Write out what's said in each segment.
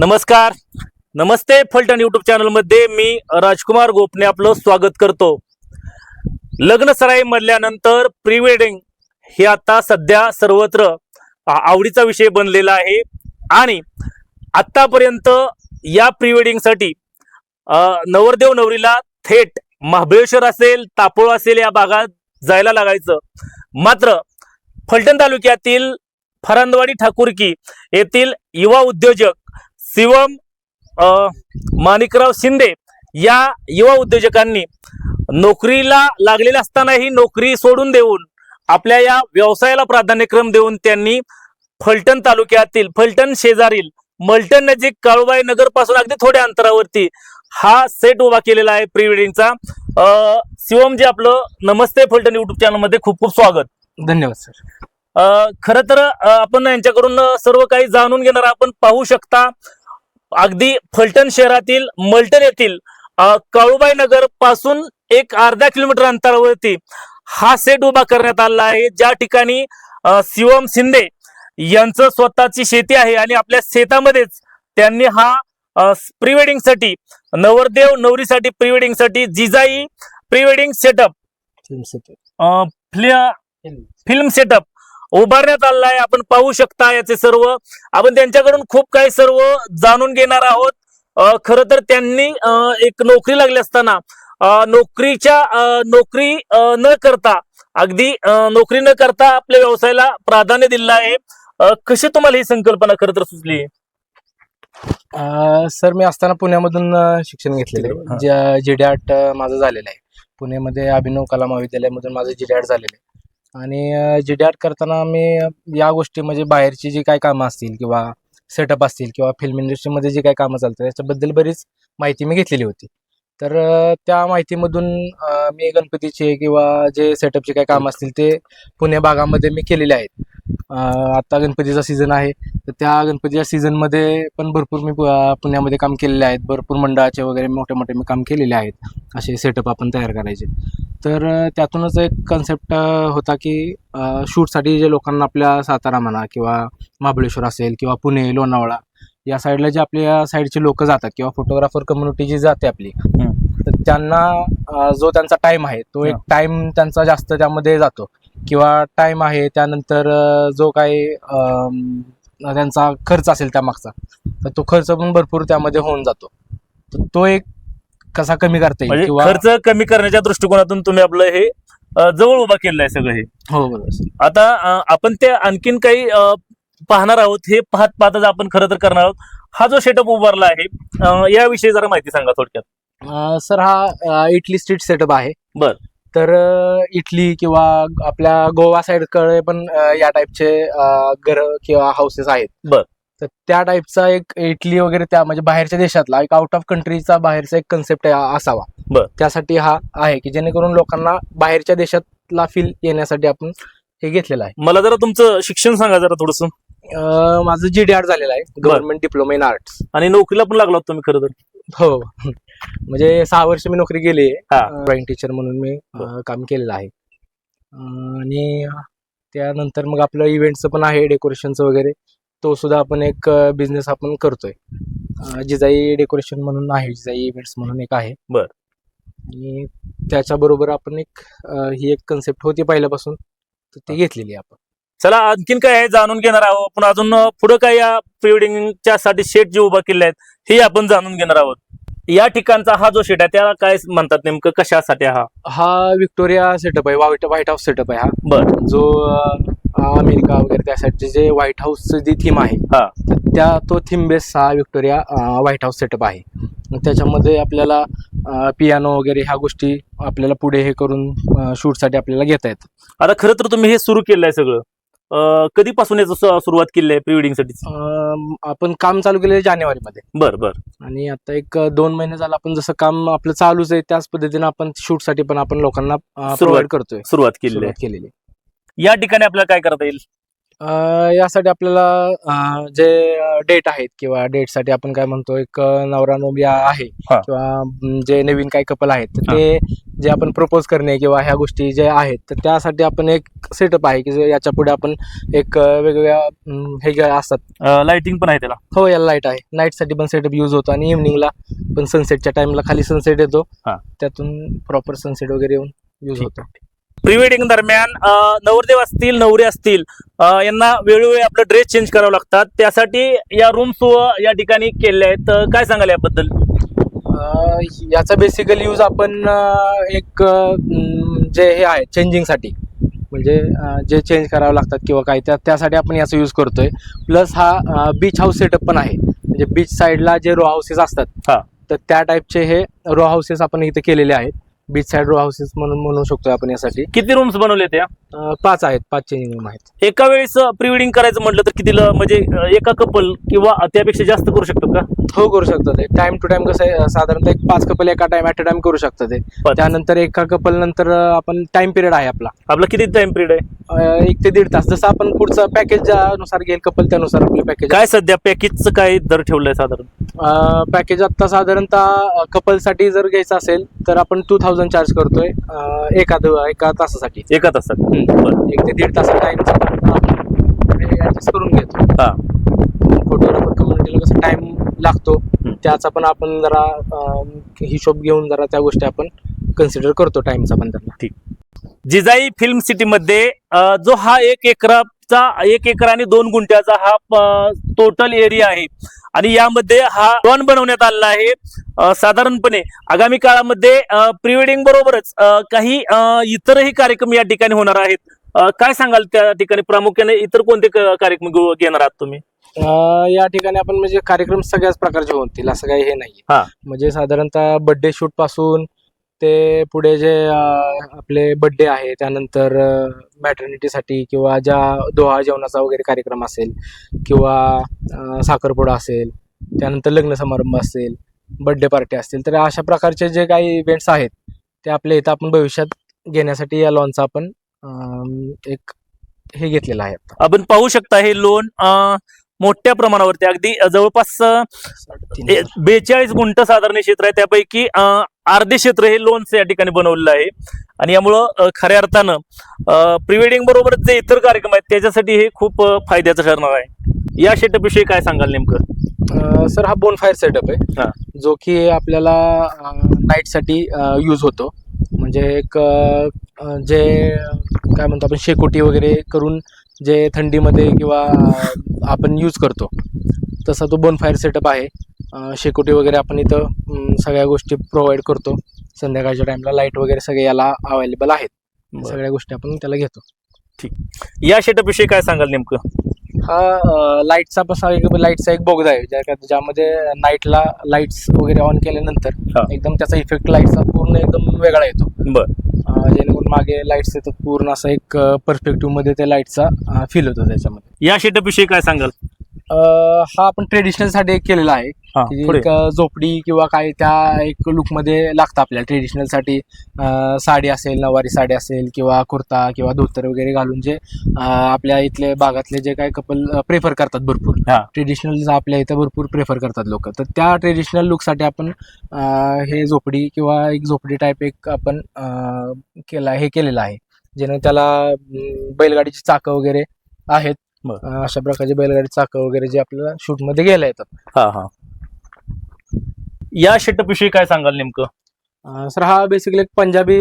नमस्कार. नमस्ते फलटण युट्यूब चॅनलमध्ये मी राजकुमार गोपने आपलं स्वागत करतो. लग्न सराई मधल्यानंतर प्री वेडिंग हे आता सध्या सर्वत्र आवडीचा विषय बनलेला आहे. आणि आत्तापर्यंत या प्री वेडिंगसाठी नवरदेव नवरीला थेट महाबळेश्वर असेल तापोळ असेल या भागात जायला लागायचं. मात्र फलटण तालुक्यातील फरांदवाडी ठाकूरकी येथील युवा उद्योजक शिवम अ, माणिकराव शिंदे या युवा उद्योजकांनी नोकरीला लागलेले असतानाही नोकरी सोडून देऊन आपल्या या व्यवसायाला प्राधान्यक्रम देऊन त्यांनी फलटण तालुक्यातील फलटण शेजारील मलटण नजीक काळूबाई नगरपासून अगदी थोड्या अंतरावरती हा सेट उभा केलेला आहे प्री वेडिंगचा अ, शिवमजी आपलं नमस्ते फलटण युट्यूब चॅनलमध्ये खूप खूप स्वागत. धन्यवाद सर. खरं तर आपण यांच्याकडून सर्व काही जाणून घेणार आपण पाहू शकता अगदी फलटण शहरातील मलटण येथील काळूबाई नगरपासून एक अर्धा किलोमीटर अंतरावरती हा सेट उभा करण्यात आला आहे. ज्या ठिकाणी शिवम शिंदे यांचं स्वतःची शेती आहे आणि आपल्या शेतामध्येच त्यांनी हा प्री वेडिंगसाठी नवरदेव नवरीसाठी pre वेडिंगसाठी Jijai pre wedding setup film setup उभारण्यात आलेला आहे. आपण पाहू शकता याचे सर्व. आपण त्यांच्याकडून खूप काही सर्व जाणून घेणार आहोत. खरं तर त्यांनी एक नोकरी लागली असताना नोकरीच्या नोकरी न करता अगदी नोकरी न करता आपल्या व्यवसायाला प्राधान्य दिलेलं आहे. कशी तुम्हाला ही संकल्पना खरं तर सुचली? सर मी असताना पुण्यामधून शिक्षण घेतलेलं. आहे. जी आर्ट माझं झालेलं आहे. पुण्यामध्ये अभिनव कला महाविद्यालयामधून माझं जी आर्ट झालेलं आहे. आणि जी आर्ट करताना मी या गोष्टी म्हणजे बाहेरची जी काय कामं असतील किंवा सेटअप असतील किंवा फिल्म इंडस्ट्रीमध्ये जे काही कामं चालतात याच्याबद्दल बरीच माहिती मी घेतलेली होती. तर त्या माहितीमधून मी गणपतीचे किंवा जे सेटअपचे काही काम असतील ते पुणे भागामध्ये मी केलेले आहेत. आत्ता आता गणपतीचा सीझन आहे. तर त्या गणपतीच्या सीझनमध्ये पण भरपूर मी पु- पुण्यामध्ये काम केलेले आहेत. भरपूर मंडळाचे वगैरे मोठे मोठे मी काम केलेले आहेत. असे सेटअप आपण तयार करायचे. तर त्यातूनच एक कन्सेप्ट होता की शूटसाठी जे लोकांना आपल्या सातारा म्हणा किंवा महाबळेश्वर असेल किंवा पुणे लोणावळा या साईडला जे आपल्या साईडचे लोक जातात किंवा फोटोग्राफर कम्युनिटी जी जाते आपली तर त्यांना जो त्यांचा टाईम आहे तो एक. टाईम त्यांचा जास्त त्यामध्ये जातो किंवा टाईम आहे त्यानंतर जो काही त्यांचा खर्च असेल त्यामागचा तर तो खर्च पण भरपूर त्यामध्ये होऊन जातो तर तो एक कसा कमी करता येईल म्हणजे किंवा खर्च कमी करण्याच्या दृष्टिकोनातून तुम्ही आपलं हे जवळ उभा केलेलं आहे सगळं हे हो बरोबर. आता आपण ते आणखीन काही पाहणार आहोत हे पाहत पाहतच आपण खरं तर करणार आहोत. हा जो सेटअप उभारला आहे याविषयी जरा माहिती सांगा थोडक्यात. सर हा इटली स्ट्रीट सेटअप आहे. बर. तर इटली किंवा आपल्या गोवा साईडकडे पण या टाईपचे घर किंवा हाऊसेस आहेत. बर. तर त्या टाईपचा एक इटली वगैरे त्या म्हणजे बाहेरच्या देशातला एक आउट ऑफ कंट्रीचा बाहेरचा एक कन्सेप्ट असावा. बर. त्यासाठी हा आहे की जेणेकरून लोकांना बाहेरच्या देशातला फील येण्यासाठी आपण हे घेतलेलं आहे. मला जरा तुमचं शिक्षण सांगा जरा थोडस. अ, माझं जी डी आर झालेलं आहे. गव्हर्नमेंट डिप्लोमा इन आर्ट्स आणि नोकरीला पण लागला होता तुम्ही खरं तर. हो. म्हणजे सहा वर्ष मी नोकरी केली हा. आहे ड्रॉइंग टीचर म्हणून मी अ, काम केलेलं आहे. अ, आणि त्यानंतर मग आपलं इव्हेंटचं पण आहे डेकोरेशनचं वगैरे. तो सुद्धा आपण एक बिझनेस आपण करतोय. अ, जिजाई डेकोरेशन म्हणून आहे जिजाई इव्हेंट्स म्हणून एक आहे. बर. आणि त्याच्याबरोबर आपण एक अ, ही एक कन्सेप्ट होती पहिल्यापासून. तर ती घेतलेली आहे आपण. चला आणखीन काय आहे जाणून घेणार आहोत. पण अजून पुढे काय या प्रिवेडिंगच्या साठी शेट जे उभा केले आहेत हे आपण जाणून घेणार आहोत. या ठिकाणचा हा जो शेट आहे त्याला काय म्हणतात नेमकं? कशासाठी हा? हा विक्टोरिया सेटअप आहे व्हाईट व्हाईट हाऊस सेटअप आहे हा. बर. जो अ, अमेरिका वगैरे त्यासाठी जे व्हाईट हाऊसचं जी थीम आहे हा. त्या तो थीम बेस हा Victoria uh, white house setup आहे. त्याच्यामध्ये आपल्याला पियानो वगैरे ह्या गोष्टी आपल्याला पुढे हे करून शूटसाठी आपल्याला घेता येतात. आता खरं तर तुम्ही हे सुरू केलं आहे सगळं. कधीपासून याचं सुरुवात केली आहे प्रिवेडिंगसाठी अम, आपण काम चालू केलं जानेवारीमध्ये. बर बर. आणि आता एक दोन महिने झालं आपण जसं काम आपलं चालूच आहे त्याच पद्धतीने आपण शूटसाठी पण आपण लोकांना सुरुवात प्रोव्हाइड करतोय. सुरुवात केली सुरुवात आहे. केलेली या ठिकाणी आपल्याला काय करता येईल? यासाठी आपल्याला जे डेट आहेत किंवा डेटसाठी आपण काय म्हणतो एक नवरा नवरी आहे हा. किंवा जे नवीन काही कपल आहेत तर ते जे आपण प्रपोज करणे किंवा ह्या गोष्टी जे आहेत तर त्यासाठी आपण एक सेटअप आहे की जे याच्यापुढे आपण एक वेगवेगळ्या अं, हे जे असतात लाइटिंग पण आहे त्याला हो याला लाइट आहे नाईटसाठी पण सेटअप यूज होतो आणि इव्हनिंगला पण सनसेटच्या टाइमला खाली सनसेट येतो हा. त्यातून प्रॉपर सनसेट वगैरे येऊन यूज ठीक. होतो प्री वेडिंग दरम्यान नवरदेव असतील नवरे असतील यांना वेळोवेळी आपलं ड्रेस चेंज करावं लागतात. त्यासाठी या रूम्स या ठिकाणी केलेल्या आहेत. काय सांगाल याबद्दल? याचा बेसिकली यूज आपण एक जे हे आहे चेंजिंगसाठी म्हणजे जे चेंज करावं लागतात किंवा काय त्या त्यासाठी आपण याचा यूज करतोय. प्लस हा बीच हाऊस सेटअप पण आहे. म्हणजे बीच साईडला जे रो हाऊसेस असतात हा. तर त्या टाईपचे हे रो हाऊसेस आपण इथे केलेले आहेत. बीच साईड रो हाऊसेस म्हणून म्हणू शकतो आपण यासाठी. किती रूम्स बनवले त्या अं, पाच आहेत पाच चेंजिंग रूम आहेत. एका वेळेस प्री वेडिंग करायचं म्हटलं तर कितीला म्हणजे अ, एका कपल किंवा त्यापेक्षा जास्त करू शकतो का? हो करू शकतात ते. टाइम टू टाइम कसं आहे साधारणतः एक पाच कपल एका टाइम ॲट अ टाइम करू शकतात ते. पण त्यानंतर एका कपल नंतर अं, आपण टाइम पिरियड आहे आपला. आपला किती टाइम पिरियड आहे? अं, एक ते दीड तास. जसं आपण पुढचं पॅकेजनुसार घेईल कपल त्यानुसार आपलं पॅकेज काय सध्या पॅकेजचं काय दर ठेवलंय साधारण? पॅकेज आता साधारणतः कपलसाठी जर घ्यायचं असेल तर आपण टू थाउजंड चार्ज करतोय अं, एका दिव- एका तासासाठी. एका तासात. हम्म. बरं. एक ते दीड तासा टाइमचा ऍडजस्ट करून घेतो. हा. फोटोग्राफर कम्युनिटीला कसं टाइम लागतो त्याचा पण आपण जरा अं, हिशोब घेऊन जरा त्या गोष्टी आपण कन्सिडर करतो टाइमचा पण त्यांना. जिजाई फिल्म सिटी मध्ये अ, जो हा एक एकराचा एक एकर आणि दोन गुंठ्याचा हा टोटल एरिया आहे. आणि यामध्ये हा लॉन बनवण्यात आलेला आहे. साधारणपणे आगामी काळामध्ये प्री वेडिंग बरोबरच काही इतरही कार्यक्रम या ठिकाणी होणार आहेत. काय सांगाल त्या ठिकाणी? प्रामुख्याने इतर कोणते कार्यक्रम घेणार आहात तुम्ही? या ठिकाणी आपण म्हणजे कार्यक्रम सगळ्याच प्रकारचे होतील असं काही हे नाही हा. म्हणजे साधारणतः बर्थडे शूटपासून ते पुढे जे आपले बर्थडे आहे त्यानंतर मॅटर्निटीसाठी किंवा ज्या दोहा जेवणाचा वगैरे कार्यक्रम असेल किंवा साखरपुडा असेल त्यानंतर लग्न समारंभ असेल बर्थडे पार्टी असतील तर अशा प्रकारचे जे काही इव्हेंट्स आहेत ते आपल्या इथं आपण भविष्यात घेण्यासाठी या लॉनचा आपण एक हे घेतलेलं आहे. आपण पाहू शकता हे लोन मोठ्या प्रमाणावरती. अगदी जवळपास बेचाळीस गुंठ साधारण क्षेत्र आहे. त्यापैकी अर्धे क्षेत्र हे लोन्स या ठिकाणी बनवलेलं आहे. आणि यामुळं खऱ्या अर्थानं प्रिवेडिंग बरोबरच जे इतर कार्यक्रम आहेत त्याच्यासाठी हे खूप फायद्याचं ठरणार आहे. या सेटअप विषयी काय सांगाल नेमकं? सर हा बोनफायर सेटअप हा. आहे जो की आपल्याला नाईटसाठी यूज होतो. म्हणजे एक जे काय म्हणतो आपण शेकोटी वगैरे करून जे थंडीमध्ये किंवा आपण यूज करतो तसा तो बोनफायर सेटअप आहे. शेकोटी वगैरे आपण इथं सगळ्या गोष्टी प्रोव्हाइड करतो. संध्याकाळच्या टाइमला लाइट वगैरे सगळे याला अवेलेबल आहेत. सगळ्या गोष्टी आपण त्याला घेतो. या सेटअप विषयी काय सांगाल नेमकं? हा लाईटचा पण एक लाईटचा एक बोगदा आहे. ज्या ज्यामध्ये नाईटला लाईट्स वगैरे ऑन केल्यानंतर हा. एकदम त्याचा इफेक्ट लाईटचा पूर्ण एकदम वेगळा येतो. बर. अं, जेणेकरून मागे लाईट्स येतात पूर्ण असा एक परस्पेक्टिव्हमध्ये त्या लाईटचा फील होतो त्याच्यामध्ये. या सेटअप विषयी काय सांगाल? हा आपण ट्रेडिशनलसाठी एक केलेला आहे. हा, की पुढे. एक झोपडी किंवा काय त्या एक लुकमध्ये लागतं आपल्याला ट्रेडिशनलसाठी. अं, साडी असेल नवारी साडी असेल किंवा कुर्ता किंवा धोतर वगैरे घालून जे अं, आपल्या इथले भागातले जे काही कपल प्रेफर करतात भरपूर. हा. ट्रेडिशनल आपल्या इथं भरपूर प्रेफर करतात लोक. तर त्या ट्रेडिशनल लुकसाठी आपण अं, हे झोपडी किंवा एक झोपडी टाईप एक आपण अं, केला हे केलेलं आहे. जेणे त्याला अं, बैलगाडीची चाकं वगैरे आहेत. बरं. अं, अशा प्रकारचे बैलगाडी चाकं वगैरे जे आपल्याला शूटमध्ये घ्यायला येतात हा हा या सेटअप विषयी काय सांगाल नेमकं सर हा बेसिकली एक पंजाबी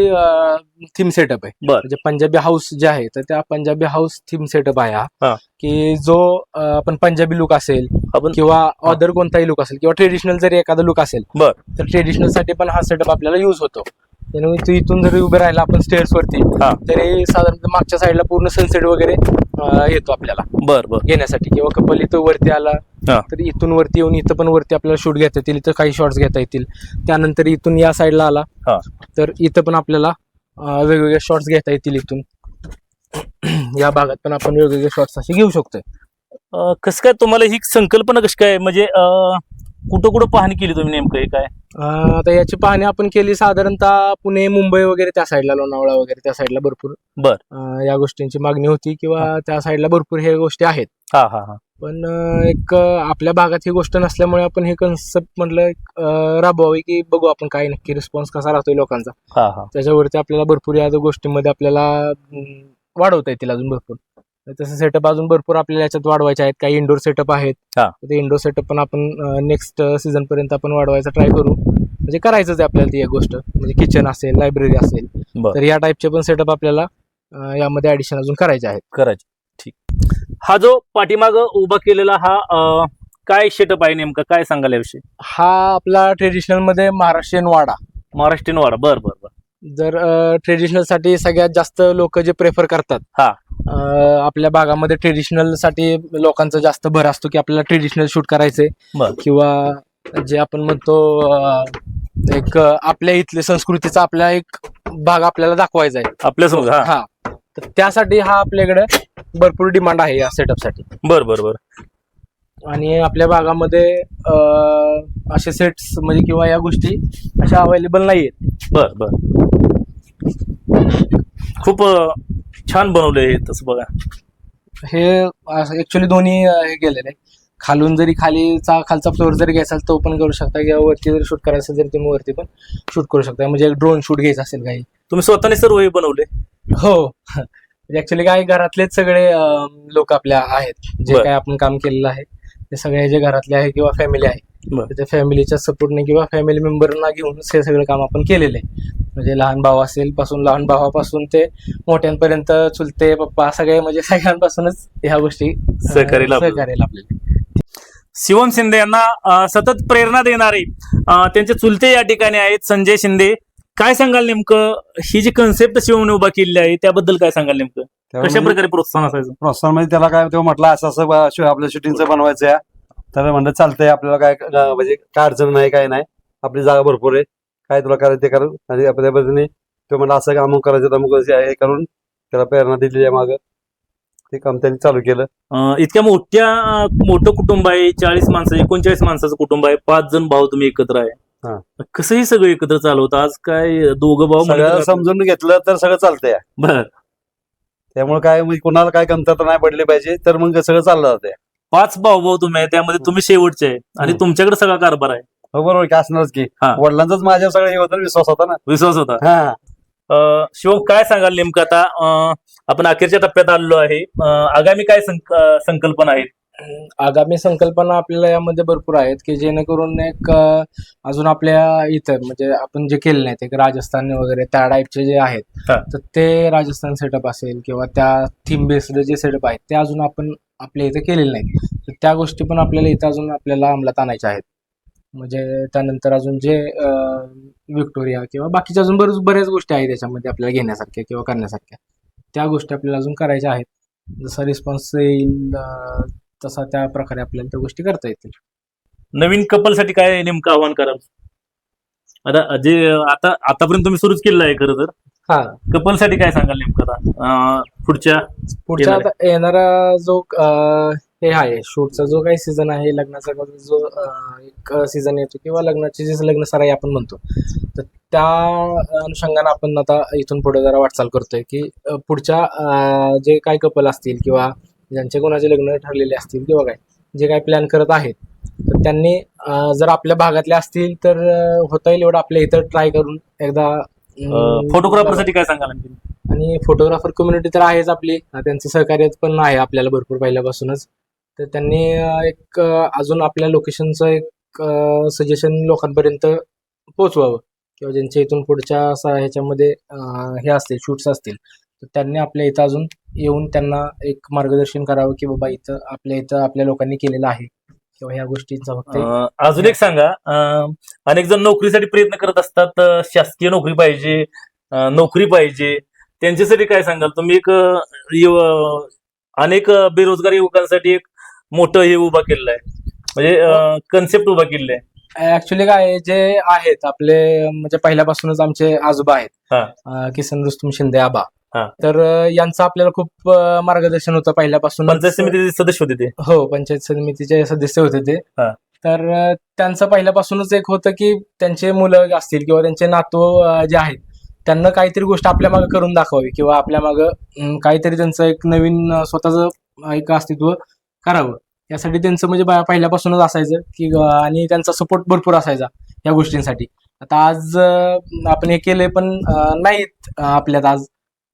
थीम सेटअप आहे बर म्हणजे पंजाबी हाऊस जे आहे तर त्या पंजाबी हाऊस थीम सेटअप आहे हा. हा की जो अं, आपण पंजाबी लुक असेल आपण किंवा अदर कोणताही लुक असेल किंवा ट्रेडिशनल जरी एखादा लुक असेल बर. तर ट्रेडिशनलसाठी पण हा सेटअप आपल्याला युज होतो त्यामुळे तू इथून जरी उभे राहिला आपण स्टेअर्स वरती हा. तरी साधारणतः मागच्या साईडला पूर्ण सनसेट वगैरे येतो आपल्याला. बर बर. घेण्यासाठी किंवा कपल इथं वरती आला हा. तर इथून वरती येऊन इथं पण वरती आपल्याला शूट घेता येतील. इथं काही शॉट्स घेता येतील. त्यानंतर इथून या साईडला आला हा. तर इथं पण आपल्याला अं, वेगवेगळे शॉट्स घेता येतील इथून. या भागात पण आपण वेगवेगळे शॉट्स असे घेऊ शकतोय. अं, कसं काय तुम्हाला ही संकल्पना कशी काय? म्हणजे अं, कुठं कुठं पाहणी केली तुम्ही नेमकं हे काय? आता याची पाहणी आपण केली साधारणतः पुणे मुंबई वगैरे त्या साईडला लोणावळा वगैरे त्या साईडला भरपूर. बर. अं, या गोष्टींची मागणी होती किंवा त्या साईडला भरपूर हे गोष्टी आहेत. हा हा हा. पण अं, एक अं, आपल्या भागात ही गोष्ट नसल्यामुळे आपण हे कन्सेप्ट म्हटलं एक, अं, राबवावी की बघू आपण काय नक्की रिस्पॉन्स कसा राहतोय लोकांचा. हा हा. त्याच्यावरती आपल्याला भरपूर या गोष्टींमध्ये आपल्याला अं, वाढवता येतील अजून भरपूर. तसं सेटअप अजून भरपूर आपल्याला याच्यात वाढवायचे आहेत. काही इंडोर सेटअप आहेत. हा. ते इंडोर सेटअप पण आपण नेक्स्ट सीझन पर्यंत आपण वाढवायचा ट्राय करू. म्हणजे करायचंच आहे आपल्याला ती एक गोष्ट. म्हणजे किचन असेल लायब्ररी असेल. बर. तर या टाईपचे पण सेटअप आपल्याला अं, यामध्ये ऍडिशन अजून करायचे आहेत. करायचे. ठीक. हा जो पाठीमाग उभा केलेला हा अं, काय सेटअप आहे नेमका? काय सांगाल याविषयी? हा आपला ट्रेडिशनलमध्ये महाराष्ट्रीयन वाडा. महाराष्ट्रीयन वाडा. बर बर बर. जर ट्रेडिशनलसाठी सगळ्यात जास्त लोक जे प्रेफर करतात हा. आपल्या भागामध्ये ट्रेडिशनलसाठी लोकांचा जास्त भर असतो की आपल्याला ट्रेडिशनल शूट करायचंय. किंवा जे आपण म्हणतो एक आपल्या इथले संस्कृतीचा आपला एक भाग आपल्याला दाखवायचा आहे आपल्यासमोर हा. तर त्यासाठी हा आपल्याकडे भरपूर डिमांड आहे या सेटअपसाठी. बर बर बर. आणि आपल्या भागामध्ये असे सेट्स म्हणजे किंवा या गोष्टी अशा अवेलेबल नाहीयेत. बर बर. खूप छान बनवले हे तसं बघा. हे ऍक्च्युली दोन्ही हे गेलेले खालून जरी खालीचा खालचा फ्लोअर जरी घ्यायचा असेल तो पण करू शकता किंवा वरती जरी शूट करायचं असेल तरी तुम्ही वरती पण शूट करू शकता. म्हणजे एक ड्रोन शूट घ्यायचं असेल काही. तुम्ही स्वतःने सर्व हे बनवले? हो. ऍक्च्युली काय घरातलेच सगळे लोक आपल्या आहेत. जे. काय आपण काम केलेलं आहे. ते सगळे जे घरातले आहे किंवा फॅमिली आहे बरं. तर त्या फॅमिलीच्या सपोर्टने किंवा फॅमिली मेंबरना घेऊन हे सगळं काम आपण केलेलं आहे. म्हणजे लहान भाऊ असेल पासून लहान भावापासून ते मोठ्यांपर्यंत चुलते पप्पा सगळे म्हणजे सगळ्यांपासूनच ह्या गोष्टी अं, सहकारी लाभले. शिवम शिंदे यांना अं, सतत प्रेरणा देणारे अं, त्यांचे चुलते या ठिकाणी आहेत संजय शिंदे. काय सांगाल नेमकं? ही जी कन्सेप्ट शिवमने उभा केलेली आहे त्याबद्दल काय सांगाल नेमकं? कशा प्रकारे प्रोत्साहन असायचं? प्रोत्साहन म्हणजे त्याला काय तेव्हा म्हटलं असं असं बा- शो- आपल्या शूटिंगचं बनवायचं आहे तर म्हणलं चालतंय आपल्याला काय अं, म्हणजे काय अडचण नाही काय नाही. आपली जागा भरपूर आहे. काय तुला करायचं ते करू आणि आपल्या पद्धतीने तो म्हणलं असं काम करायचं अमुक हे करून त्याला प्रेरणा दिली आहे मागं. ते काम त्यांनी चालू केलं. अं, इतक्या मोठ्या मोठं कुटुंब आहे चाळीस माणसं एकोणचाळीस माणसाचं कुटुंब आहे पाच जण भाऊ तुम्ही एकत्र आहे. हा. कसंही सगळं एकत्र चालवतं? आज काय दोघं भाऊ सगळं समजून घेतलं तर सगळं चालतंय. बर. त्यामुळे काय म्हणजे कुणाला काय कमतरता नाही पडली पाहिजे तर मग सगळं चाललं जाते पाच भाऊ भाऊ तुम्ही आहे त्यामध्ये तुम्ही शेवटचे आहे आणि हम्म. तुमच्याकडे सगळा कारभार आहे. हो बरोबर की असणारच की. हा. वडिलांचाच माझ्या सगळं हे होतं ना, विश्वास होता ना. विश्वास होता. हा. अं, शिवम काय सांगाल नेमकं आता? अं, आपण अखेरच्या टप्प्यात आलेलो आहे. अं, आगामी काय संक- अं, संकल्पना आहेत? आगामी संकल्पना आपल्याला यामध्ये भरपूर आहेत की जेणेकरून एक अजून आपल्या इतर म्हणजे आपण जे केले नाहीत एक राजस्थान वगैरे त्या टाईपचे जे आहेत. तर ते राजस्थान सेटअप असेल किंवा त्या थीम बेस्ड जे सेटअप आहेत ते अजून आपण आपल्या इथे केलेले नाहीत. तर त्या गोष्टी पण आपल्याला इथं अजून आपल्याला अंमलात आणायच्या आहेत. म्हणजे त्यानंतर अजून जे विक्टोरिया किंवा बाकीच्या अजून बरेच बऱ्याच गोष्टी आहेत त्याच्यामध्ये आपल्याला घेण्यासारख्या किंवा करण्यासारख्या. त्या गोष्टी आपल्याला अजून करायच्या आहेत. जसा रिस्पॉन्स येईल तसा त्या प्रकारे आपल्याला त्या गोष्टी करता येतील. नवीन कपलसाठी काय नेमकं आव्हान कराल आता जे आता आतापर्यंत तुम्ही सुरूच केलेलं आहे खरं तर. हा. कपलसाठी काय सांगाल नेमकं आता? अं, पुढच्या पुढच्या येणार आता येणारा जो अं, हे आहे शूटचा जो काही सीझन आहे लग्नाचा जो अं, एक सीझन येतो किंवा लग्नाची जी लग्न सराई आपण म्हणतो तर त्या अनुषंगाने आपण आता इथून पुढे जरा वाटचाल करतोय की अं, पुढच्या अं, जे काही कपल असतील किंवा ज्यांचे कोणाचे लग्न ठरलेले असतील किंवा काय जे काही प्लॅन करत आहेत तर त्यांनी जर आपल्या भागातले असतील तर होता येईल एवढं आपल्या इथं ट्राय करून एकदा फोटोग्राफरसाठी काय सांगाल आणि फोटोग्राफर कम्युनिटी तर आहेच आपली त्यांचं सहकार्य पण आहे आपल्याला भरपूर पहिल्यापासूनच. तर त्यांनी एक अजून आपल्या लोकेशनचं एक सजेशन लोकांपर्यंत पोचवावं किंवा ज्यांच्या इथून पुढच्या ह्याच्यामध्ये हे असतील शूट्स असतील. तर त्यांनी आपल्या इथं अजून येऊन त्यांना एक मार्गदर्शन करावं की बाबा इथं आपल्या इथं आपल्या लोकांनी केलेलं आहे. किंवा ह्या गोष्टींचा फक्त एक अं, अजून एक सांगा. अं, अनेक जण नोकरीसाठी प्रयत्न करत असतात. अं, शासकीय नोकरी पाहिजे अं, नोकरी पाहिजे. त्यांच्यासाठी काय सांगाल? तुम्ही एक अं, युव- अनेक अं, बेरोजगार युवकांसाठी एक मोठं हे उभा केलेलं आहे. म्हणजे कन्सेप्ट उभा केलेलं आहे. ऍक्च्युली काय आहे, जे आहेत आपले म्हणजे पहिल्यापासूनच आमचे आजोबा आहेत. हा. अं, किसन रुस्तुम शिंदे आबा. हा. तर अं, यांचं आपल्याला खूप अं, मार्गदर्शन होतं पहिल्यापासून पंचायत समितीचे सदस्य होते ते? हो पंचायत समितीचे सदस्य होते ते. हा. तर अं, त्यांचं पहिल्यापासूनच एक होतं की त्यांचे मुलं असतील किंवा त्यांचे नातू अं, जे आहेत त्यांना काहीतरी गोष्ट आपल्या मागे करून दाखवावी किंवा आपल्या मागं काहीतरी त्यांचं एक नवीन अं, स्वतःचं एक अस्तित्व करावं. यासाठी त्यांचं म्हणजे बा- पहिल्यापासूनच असायचं की अं, आणि त्यांचा सपोर्ट भरपूर असायचा या गोष्टींसाठी. आता आज अं, आपण हे केलंय पण अं, नाहीत अं, आपल्यात आज.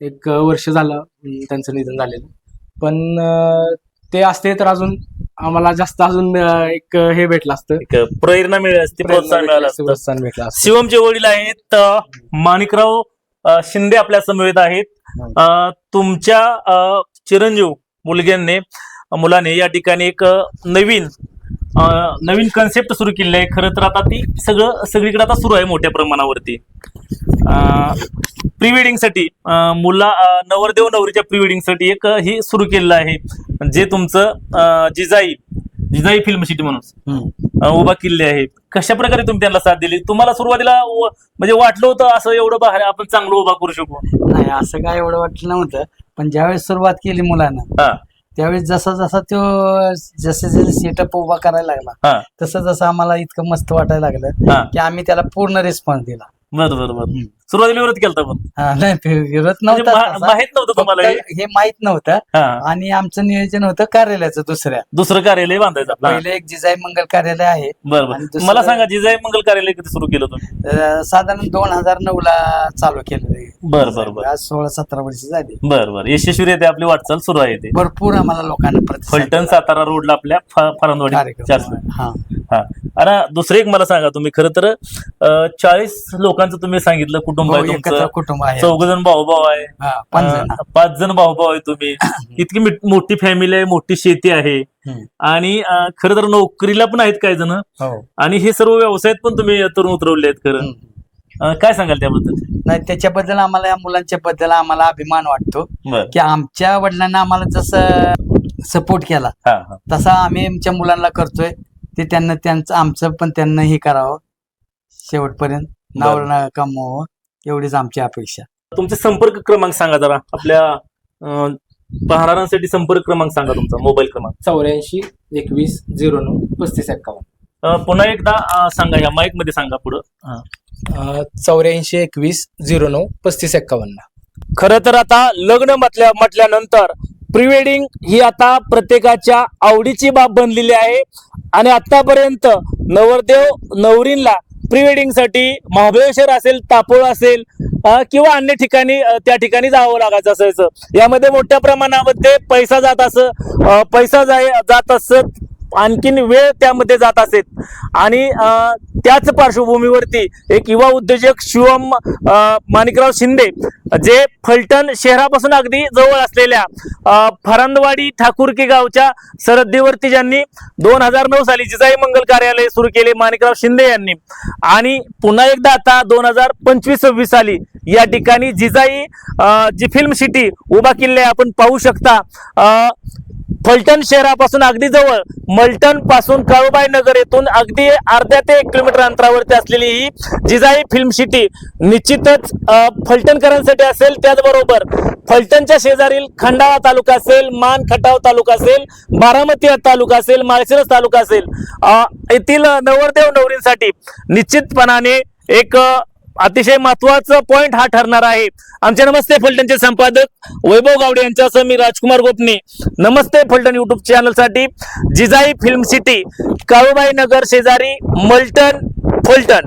एक वर्ष झालं त्यांचं निधन झालेलं. पण ते असते तर अजून आम्हाला जास्त अजून एक हे भेटलं असतं. एक प्रेरणा मिळाली असती प्रोत्साहन मिळालं असतं प्रोत्साहन भेटलं असतं. शिवमचे वडील आहेत अ, माणिकराव अ, शिंदे आपल्या समवेत आहेत. अ, तुमच्या अ, चिरंजीव मुलग्यांनी मुलाने या ठिकाणी एक अ, नवीन नवीन कन्सेप्ट सुरू केली आहे. खरं तर आता ती सगळं सगळीकडे आता सुरू आहे मोठ्या प्रमाणावरती. प्री वेडिंगसाठी अ, मुला नवरदेव नवरीच्या प्री वेडिंगसाठी एक ही सुरू केलेलं आहे. जे तुमचं जिजाई जिजाई फिल्म सिटी म्हणून. उभा किल्ले आहे. कशा प्रकारे तुम्ही त्यांना साथ दिली? तुम्हाला सुरुवातीला म्हणजे वाटलं होतं असं एवढं बाहेर आपण चांगलं उभा करू शकू? नाही असं काय एवढं वाटलं नव्हतं. पण ज्यावेळेस सुरुवात केली मुलानं त्यावेळेस जसा जसा तो जसे जसे सेटअप उभा करायला लागला हा. तसं जसं आम्हाला इतकं मस्त वाटायला लागलं हा. की आम्ही त्याला पूर्ण रिस्पॉन्स दिला. बरं बरं बरं. हम्म. सुरुवातीला विरोध केला पण. हा, नाही फिरत म्हणजे नव्हता मा- तसा. माहीत नव्हतं तुम्हाला हे? फक्त हे? माहीत नव्हतं. हा. आणि आमचं नियोजन होतं कार्यालयाचं दुसऱ्या. दुसरं कार्यालय बांधायचं. आपलं. हा. पहिले एक जिजाई मंगल कार्यालय आहे. बरं आणि बरं दुसरं- मला सांगा जिजाई मंगल कार्यालय कधी सुरू केलं तुम्ही? अं, साधारण दोन हजार नऊ ला चालू केलेलं आहे. बरं बरं बरं. आज सोळा सतरा वर्ष झाली. बरं बरं. यशस्वी येते आपली वाटचाल सुरू आहे ते. भरपूर आम्हाला लोकांना प्रतिसाद फलटण. सातारा रोडला आपल्या फरांदवाडी कार्यक्रम. हा. हा. आणि दुसरं एक मला सांगा तुम्ही खरं तर चाळीस लोकांचं तुम्ही सांगितलं कुटुंब हो, आहे एकत्र तुमचं. कुटुंब आहे. चौघ जण भाऊ भाऊ आहे. हा, पाच जण अं, पाच जण. भाऊ भाऊ आहे तुम्ही. इतकी मोठी फॅमिली आहे मोठी शेती आहे. आणि खरं तर नोकरीला पण आहेत काही जण. हो. आणि हे सर्व व्यवसायात पण तुम्ही तरुण उतरवले आहेत खरं. काय सांगाल त्याबद्दल? नाही त्याच्याबद्दल आम्हाला या मुलांच्या बद्दल आम्हाला अभिमान वाटतो. की आमच्या वडिलांना आम्हाला जसं सपोर्ट केला हा हा. तसा आम्ही आमच्या मुलांना करतोय. ते त्यांना त्यांचं आमचं पण त्यांना हे करावं. शेवटपर्यंत नाव बरं. न कमवावं. एवढीच आमची अपेक्षा. तुमचे संपर्क क्रमांक सांगा जरा. आपल्या अं, पाहणाऱ्यांसाठी संपर्क क्रमांक सांगा तुमचा मोबाईल क्रमांक. चौऱ्याऐंशी एकवीस झिरो नऊ पस्तीस एक्कावन्न. अं, पुन्हा एकदा अं, सांगा या माईकमध्ये सांगा पुढं. चौऱ्याऐंशी एकवीस झिरो नऊ पस्तीस एक्कावन्न. खरं तर आता लग्न म्हटल्या म्हटल्यानंतर प्री वेडिंग ही आता प्रत्येकाच्या आवडीची बाब बनलेली आहे. आणि आतापर्यंत नवरदेव नवरींला प्री वेडिंगसाठी महाबळेश्वर असेल तापोळ असेल किंवा अन्य ठिकाणी त्या ठिकाणी जावं लागायचं असायचं. यामध्ये मोठ्या प्रमाणामध्ये पैसा जात असं पैसा जाय जात असत आणखीन वेळ त्यामध्ये जात असेल. आणि त्याच पार्श्वभूमीवरती एक युवा उद्योजक शिवम माणिकराव शिंदे जे फलटण शहरापासून अगदी जवळ असलेल्या अ, फरांदवाडी ठाकूरकी गावच्या सरहद्दीवरती ज्यांनी दोन हजार नऊ साली जिजाई मंगल कार्यालय सुरू केले माणिकराव शिंदे यांनी. आणि पुन्हा एकदा आता दोन हजार पंचवीस सव्वीस साली या ठिकाणी जिजाई जी फिल्म सिटी उभा किल्ले आपण पाहू शकता. फलटण शहरापासून अगदी जवळ मलटणपासून काळूबाई नगर येथून अगदी अर्ध्या ते एक किलोमीटर अंतरावरती असलेली ही जिजाई फिल्म सिटी निश्चितच फलटणकरांसाठी असेल. त्याचबरोबर फलटणच्या शेजारील खंडाळा तालुका असेल मान खटाव तालुका असेल बारामती तालुका असेल माळशिरस तालुका असेल येथील नवरदेव नवरींसाठी निश्चितपणाने एक अतिशय महत्त्वाचा पॉइंट हा ठरणार आहे. आमचे नमस्ते फलटणचे संपादक वैभव गावडे यांच्यासह मी राजकुमार गोपने. नमस्ते फलटण युट्यूब चॅनलसाठी जिजाई फिल्म सिटी काळूबाई नगर शेजारी मल्टन फलटण.